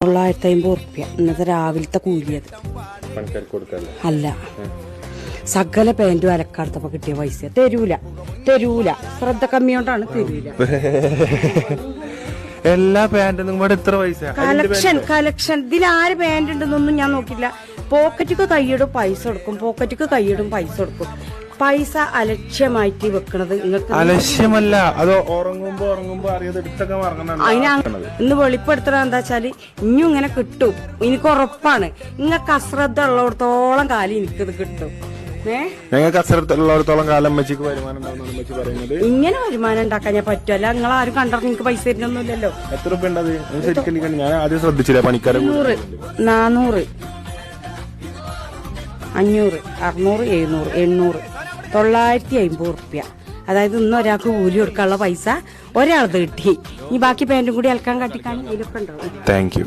തൊള്ളായിരത്തി അമ്പത് ഉറുപ്പ്യ ഇന്നത്തെ രാവിലത്തെ കൂലിയത്. അല്ല. സകല പാന്റും അലക്കാടുത്തപ്പോ കിട്ടിയ പൈസ. തരൂല. തരൂല. ശ്രദ്ധ കമ്മിയോണ്ടാണ് തരൂല. എല്ലാ പാന്റിനും കൂടെ ഇത്ര പൈസ കലക്ഷൻ കലക്ഷൻ ഇതിൽ ആര് പാന്റ് ഉണ്ടെന്നൊന്നും ഞാൻ നോക്കില്ല പോക്കറ്റിക്ക് കൈയിടും പൈസ കൊടുക്കും. പോക്കറ്റിക്ക് കൈയിടും പൈസ കൊടുക്കും. പൈസ അലക്ഷ്യമായിട്ട് വെക്കണത് നിങ്ങൾക്ക് അലക്ഷ്യമല്ല അത് ഉറങ്ങുമ്പോ ഉറങ്ങുമ്പോ അറിയാതെ എടുത്തൊക്കെ മറങ്ങണ അതിന് ഇന്ന് വെളിപ്പെടുത്തണ എന്താ വെച്ചാൽ ഇനിയും ഇങ്ങനെ കിട്ടും. എനിക്ക് ഉറപ്പാണ്. നിങ്ങൾക്ക് അശ്രദ്ധ ഉള്ളിടത്തോളം കാലം എനിക്കത് കിട്ടും. ഏ? ഞങ്ങൾക്ക് അസരത്തുള്ളിടത്തോളം കാലം വെച്ചിക്ക് വരുമാനം ഉണ്ടാവുന്ന വെച്ച് പറയുന്നത്. ഇങ്ങനെ വരുമാനം ഉണ്ടാക്കാൻ ഞാൻ പറ്റുമല്ല നിങ്ങൾ ആരും കണ്ടറിഞ്ഞ് നിങ്ങൾക്ക് പൈസ തരുന്നൊന്നുമില്ലല്ലോ. എത്ര രൂപ ഉണ്ടത് നിങ്ങൾ ശരിക്കും എനിക്ക് ഞാൻ ആദ്യം ശ്രദ്ധിച്ചില്ല പണിക്കാരൻ നൂറ് നാനൂറ് അഞ്ഞൂറ് അറുന്നൂറ് എഴുന്നൂറ് എണ്ണൂറ്. തൊള്ളായിരത്തി അമ്പത് റുപ്യ. അതായത് ഇന്ന് ഒരാൾക്ക് കൂലി കൊടുക്കാനുള്ള പൈസ ഒരാൾ കിട്ടി. ഈ ബാക്കി പാന്റും കൂടി അൽക്കാൻ ഇതിലൊക്കെ ഉണ്ടാവും താങ്ക് യു